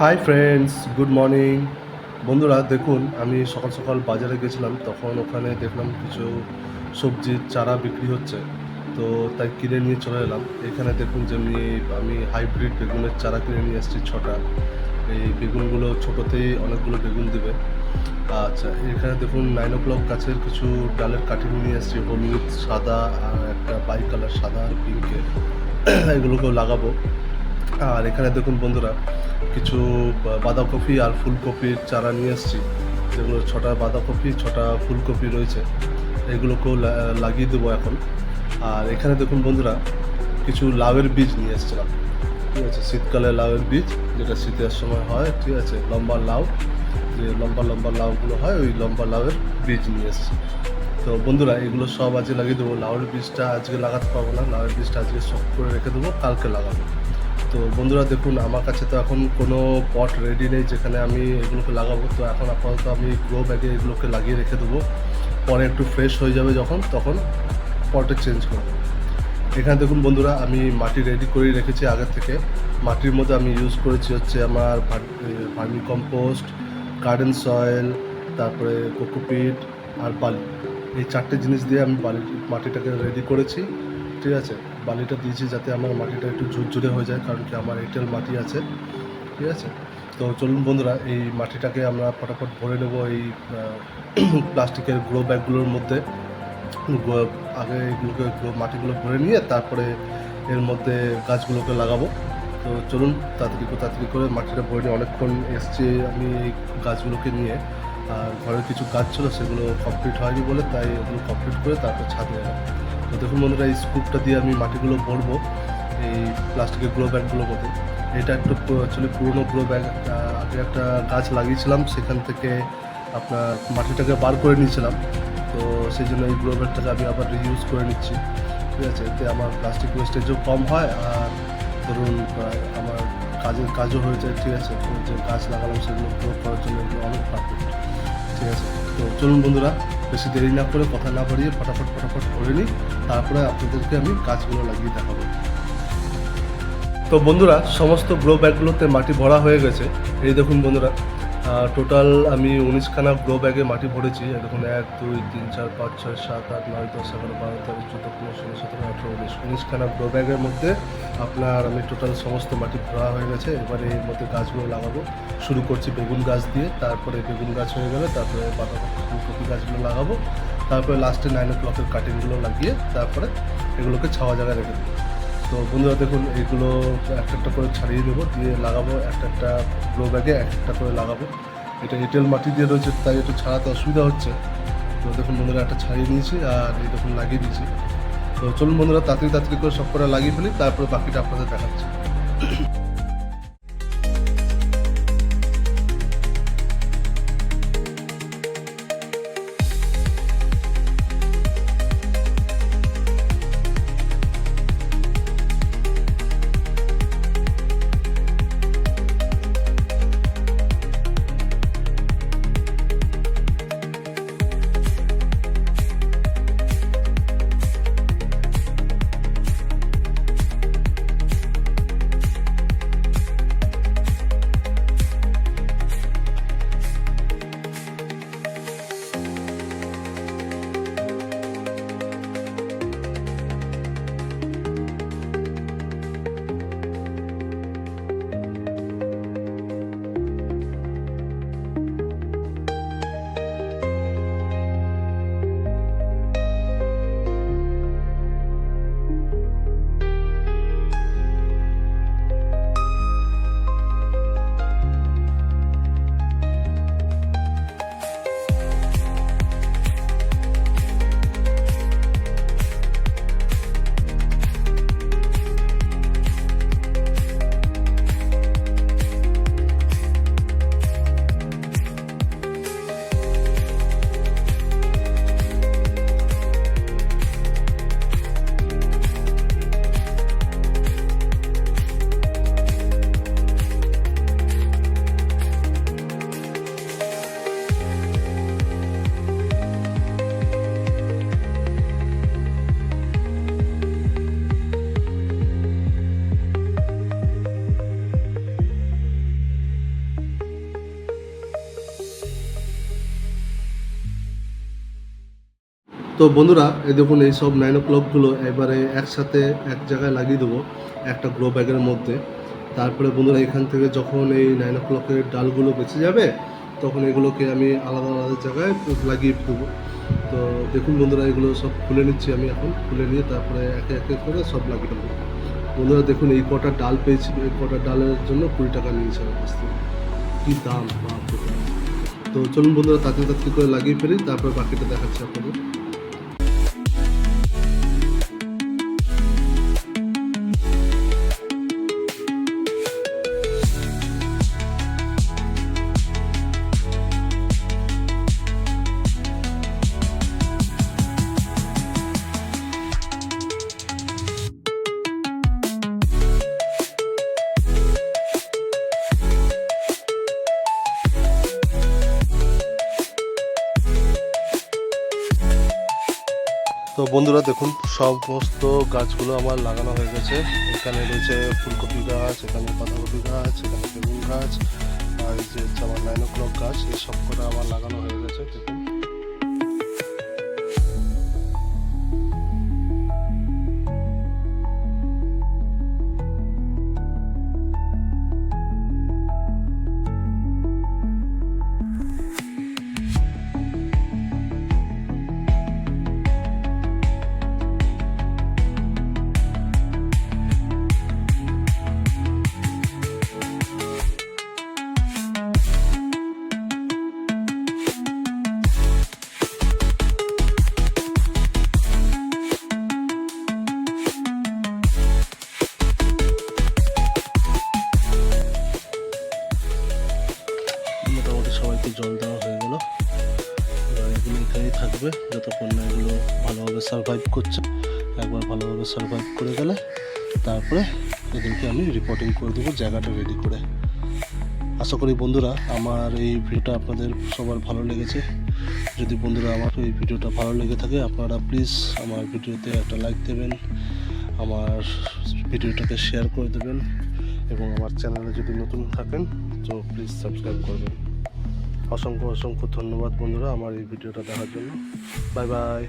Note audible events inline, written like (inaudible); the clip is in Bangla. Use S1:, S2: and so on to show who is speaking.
S1: হাই ফ্রেন্ডস গুড মর্নিং বন্ধুরা দেখুন আমি সকাল সকাল বাজারে গেছিলাম তখন ওখানে দেখলাম কিছু সবজির চারা বিক্রি হচ্ছে তো তাই কিনে নিয়ে চলে এলাম এখানে দেখুন যেমনি আমি হাইব্রিড বেগুনের চারা কিনে নিয়ে এসেছি ছটা এই বেগুনগুলো ছোটোতেই অনেকগুলো বেগুন দেবে আচ্ছা এখানে দেখুন নাইন ও ক্লক গাছের কিছু ডালের কাঠি নিয়ে এসেছি হলুদ সাদা আর একটা বাইক কালার সাদা আর পিঙ্কের এগুলোকেও লাগাবো আর এখানে দেখুন বন্ধুরা কিছু বাঁধাকপি আর ফুলকপির চারা নিয়ে এসেছি যেগুলো ছটা বাঁধাকপি ছটা ফুলকপি রয়েছে এগুলোকেও লাগিয়ে দেবো এখন আর এখানে দেখুন বন্ধুরা কিছু লাউয়ের বীজ নিয়ে এসেছিলাম ঠিক আছে শীতকালে লাউয়ের বীজ যেটা শীতের সময় হয় ঠিক আছে লম্বা লাউ যে লম্বা লম্বা লাউগুলো হয় ওই লম্বা লাউয়ের বীজ নিয়ে এসেছি তো বন্ধুরা এগুলো সব আজকে লাগিয়ে দেবো লাউয়ের বীজটা আজকে লাগাতে পারবো না লাউয়ের বীজটা আজকে শক্ত করে রেখে দেবো কালকে লাগাবো তো বন্ধুরা দেখুন আমার কাছে তো এখন কোনো পট রেডি নেই যেখানে আমি এগুলোকে লাগাবো তো এখন আপাতত আমি গ্রো ব্যাগে এগুলোকে লাগিয়ে রেখে দেবো পরে একটু ফ্রেশ হয়ে যাবে যখন তখন পটে চেঞ্জ করবো এখানে দেখুন বন্ধুরা আমি মাটি রেডি করে রেখেছি আগের থেকে মাটির মধ্যে আমি ইউজ করেছি হচ্ছে আমার ফার্মি কম্পোস্ট গার্ডেন সয়েল তারপরে কোকোপিট আর বালি এই চারটে জিনিস দিয়ে আমি বালি মাটিটাকে রেডি করেছি ঠিক আছে বালিটা দিয়েছি যাতে আমার মাটিটা একটু ঝুরঝুরে হয়ে যায় কারণ কি আমার এঁটেল মাটি আছে ঠিক আছে তো চলুন বন্ধুরা এই মাটিটাকে আমরা ফটাফট ভরে নেব এই (clears throat) প্লাস্টিকের গ্রো ব্যাগগুলোর মধ্যে আগে এগুলোকে মাটিগুলো ভরে নিয়ে তারপরে এর মধ্যে গাছগুলোকে লাগাবো তো চলুন তাড়াতাড়ি করে তাড়াতাড়ি করে মাটিটা ভরে নিয়ে অনেকক্ষণ এসছে আমি গাছগুলোকে নিয়ে আর ঘরের কিছু গাছ ছিল সেগুলো কমপ্লিট হয়নি বলে তাই ওগুলো কমপ্লিট করে তারপর ছাদে এলাম দেখুন বন্ধুরা এই স্কুপটা দিয়ে আমি মাটিগুলো ভরবো এই প্লাস্টিকের গ্লো ব্যাগগুলোর মতো এটা একটু অ্যাকচুয়ালি পুরনো গ্লো ব্যাগ আগে একটা গাছ লাগিয়েছিলাম সেখান থেকে আপনার মাটিটাকে বার করে নিয়েছিলাম তো সেই জন্য এই গ্লো ব্যাগটাকে আমি আবার রিউজ করে নিচ্ছি ঠিক আছে এতে আমার প্লাস্টিক ওয়েস্টেজও কম হয় আর ধরুন আমার কাজের কাজও হয়ে যায় ঠিক আছে যে গাছ লাগালাম সেগুলো গ্রো করার জন্য অনেক পারফেক্ট ঠিক আছে তো চলুন বন্ধুরা বেশি দেরি না করে কথা না বাড়িয়ে ফটাফট ফটাফট করে নিই তারপরে আপনাদেরকে আমি গাছগুলো লাগিয়ে দেখাবো তো বন্ধুরা সমস্ত গ্রো ব্যাগগুলোতে মাটি ভরা হয়ে গেছে এই দেখুন বন্ধুরা টোটাল আমি উনিশখানা গ্রো ব্যাগে মাটি ভরেছি দেখুন এক দুই তিন চার পাঁচ ছয় সাত আট নয় দশ এগারো বারো তেরো চোদ্দ পনেরো ষোলো সতেরো আঠেরো উনিশ উনিশখানা গ্রো ব্যাগের মধ্যে আপনার আমি টোটাল সমস্ত মাটি ভরা হয়ে গেছে এবারে এর মধ্যে গাছগুলো লাগাবো শুরু করছি বেগুন গাছ দিয়ে তারপরে বেগুন গাছ হয়ে গেলে তারপরে বাঁধাকপি ফুলকপি গাছগুলো লাগাবো তারপরে লাস্টে নাইন ও ক্লকের কাটিংগুলো লাগিয়ে তারপরে এগুলোকে ছাওয়া জায়গায় রেখে দেবো তো বন্ধুরা দেখুন এগুলো একটা একটা করে ছাড়িয়ে নেবো দিয়ে লাগাবো একটা একটা গ্লো ব্যাগে এক একটা করে লাগাবো এটা এঁটেল মাটি দিয়ে রয়েছে তাই একটু ছাড়াতে অসুবিধা হচ্ছে তো দেখুন বন্ধুরা একটা ছাড়িয়ে নিয়েছি আর এই দেখুন লাগিয়ে দিয়েছি তো চলুন বন্ধুরা তাড়াতাড়ি তাড়াতাড়ি করে সব করে লাগিয়ে ফেলি তারপরে বাকিটা আপনাদের দেখাচ্ছি তো বন্ধুরা এই দেখুন এই সব নাইন ও ক্লকগুলো এবারে একসাথে এক জায়গায় লাগিয়ে দেবো একটা গ্লো ব্যাগের মধ্যে তারপরে বন্ধুরা এখান থেকে যখন এই নাইন ও ক্লকের ডালগুলো বেঁচে যাবে তখন এগুলোকে আমি আলাদা আলাদা জায়গায় লাগিয়ে দেবো তো দেখুন বন্ধুরা এগুলো সব খুলে নিচ্ছি আমি এখন খুলে নিয়ে তারপরে একে একে করে সব লাগিয়ে দেবো বন্ধুরা দেখুন এই কটা ডাল পেয়েছি এই কটা ডালের জন্য কুড়ি টাকা নিয়েছে আমার কাছ থেকে কী দাম তো চলুন বন্ধুরা তাড়াতাড়ি তাড়াতাড়ি করে লাগিয়ে ফেলি তারপরে বাকিটা দেখাচ্ছি আপনাদের তো বন্ধুরা দেখুন সমস্ত গাছগুলো আমার লাগানো হয়ে গেছে এখানে রয়েছে ফুলকপি গাছ এখানে বাঁধাকপি গাছ এখানে বেগুন গাছ আর যে আমার নাইন ও ক্লক গাছ এই সব করে আমার লাগানো হয়ে গেছে দেখুন হবে যতক্ষণ না এগুলো ভালোভাবে সার্ভাইভ করছে একবার ভালোভাবে সার্ভাইভ করে গেলে তারপরে এদেরকে আমি রিপোর্টিং করে দেবো জায়গাটা রেডি করে আশা করি বন্ধুরা আমার এই ভিডিওটা আপনাদের সবার ভালো লেগেছে যদি বন্ধুরা আমার এই ভিডিওটা ভালো লেগে থাকে আপনারা প্লিজ আমার ভিডিওতে একটা লাইক দেবেন আমার ভিডিওটাকে শেয়ার করে দেবেন এবং আমার চ্যানেলে যদি নতুন থাকেন তো প্লিজ সাবস্ক্রাইব করবেন অসংখ্য অসংখ্য ধন্যবাদ বন্ধুরা আমার এই ভিডিওটা দেখার জন্য বাই বাই